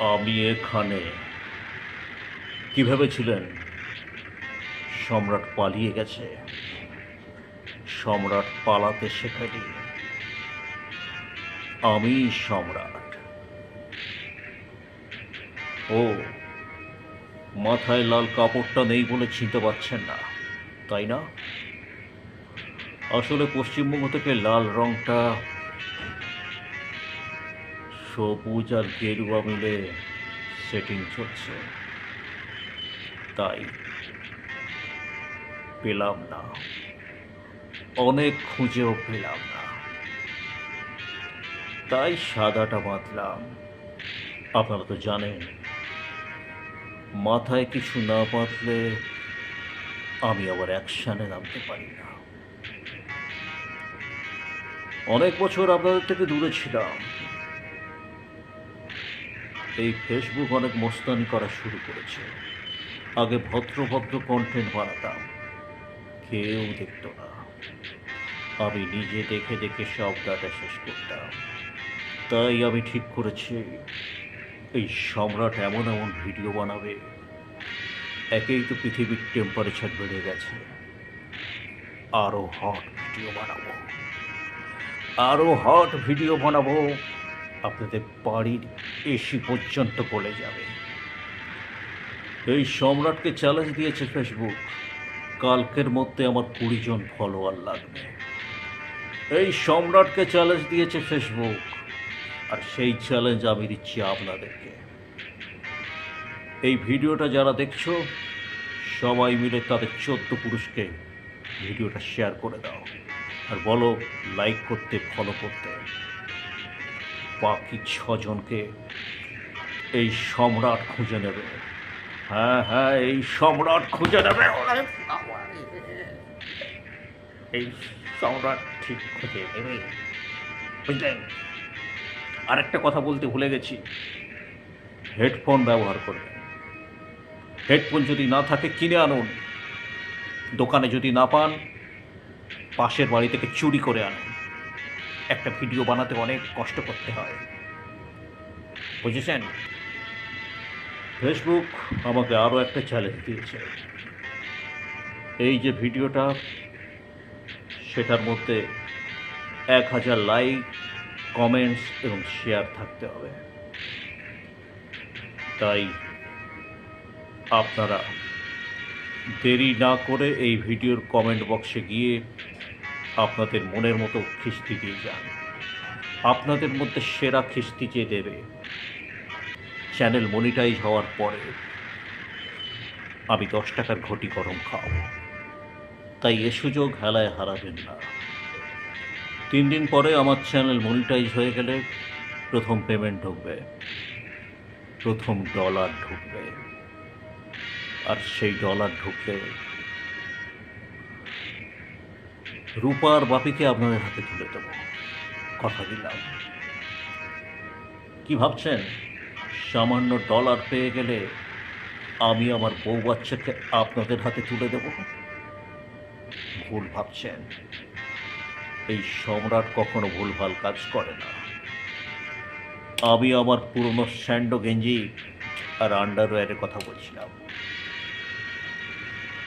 আমি এখানে কি ভেবেছিলেন? সম্রাট পালিয়ে গেছে। সম্রাট পালাতে শেখাটি আমি সম্রাট। ও, মাথায় লাল কাপড়টা নেই বলে চিনতে পারছেন না, তাই না? আসলে পশ্চিমবঙ্গ থেকে লাল রংটা সবুজ আর গেরুয়া মিলে সেটিং চলছে। তাই পেলাম না। অনেক খুঁজেও পেলাম না। তাই সাদাটা বাঁধলাম। আপনারা তো জানেন, মাথায় কিছু না বাঁধলে আমি আবার অ্যাকশানে নামতে পারি না। অনেক বছর আপনাদের থেকে দূরে ছিলাম। এই ফেসবুক অনেক মোস্তানি করা শুরু করেছে। আগে ভদ্র ভদ্র কন্টেন্ট বানাতাম। কেউ দেখতো না। আমি নিজে দেখে দেখে সব ডাটা শেষ করতাম। তাই আমি ঠিক করেছি। এই সম্রাট এমন এমন ভিডিও বানাবে। একেই তো পৃথিবীর টেম্পারেচার বেড়ে গেছে। আরও হট ভিডিও বানাবো। আরও হট ভিডিও বানাবো। আপনাদের বাড়ির এসি পর্যন্ত গলে যাবে। এই সম্রাটকে চ্যালেঞ্জ দিয়েছে ফেসবুক। কালকের মধ্যে আমার কুড়ি জন ফলোয়ার লাগবে। এই সম্রাটকে চ্যালেঞ্জ দিয়েছে ফেসবুক। আর সেই চ্যালেঞ্জ আমি দিচ্ছি আপনাদেরকে। এই ভিডিওটা যারা দেখছ, সবাই মিলে তাদের চোদ্দ পুরুষকে ভিডিওটা শেয়ার করে দাও। আর বলো লাইক করতে ফলো করতে। বাকি ছজনকে এই সম্রাট খুঁজে নেবে। হ্যাঁ হ্যাঁ এই সম্রাট খুঁজে নেবে। এই সম্রাট ঠিক খুঁজে নেবে। বুঝলেন? আরেকটা কথা বলতে ভুলে গেছি। হেডফোন ব্যবহার করবেন। হেডফোন যদি না থাকে, কিনে আনুন। দোকানে যদি না পান, পাশের বাড়ি থেকে চুরি করে আনুন। একটা ভিডিও বানাতে অনেক কষ্ট করতে হয়। বুঝেছেন? ফেসবুক আমাকে আরও একটা চ্যালেঞ্জ দিয়েছে। এই যে ভিডিওটা, সেটার মধ্যে এক হাজার লাইক কমেন্টস এবং শেয়ার থাকতে হবে। তাই আপনারা দেরি না করে এই ভিডিওর কমেন্ট বক্সে গিয়ে আপনাদের মনের মতো খিস্তি দিয়ে যান। আপনাদের মধ্যে সেরা খিস্তি যে দেবে, চ্যানেল মনিটাইজ হওয়ার পরে আমি দশ টাকার ঘটি গরম খাওয়াবো তাই এ সুযোগ হেলায় হারাবেন না। তিন দিন পরে আমার চ্যানেল মনিটাইজ হয়ে গেলে প্রথম পেমেন্ট ঢুকবে, প্রথম ডলার ঢুকবে। আর সেই ডলার ঢুকলে রূপার বাপিকে আপনাদের হাতে তুলে দেবো। কথা দিলাম। কি ভাবছেন? সামান্য ডলার পেয়ে গেলে আমি আমার বউ বাচ্চাকে আপনাদের হাতে তুলে দেব? ভুল ভাবছেন? এই সম্রাট কখনো ভুলভাল কাজ করে না। আমি আমার পুরনো স্যান্ডো গেঞ্জি আর আন্ডারওয়্যারের কথা বলছিলাম।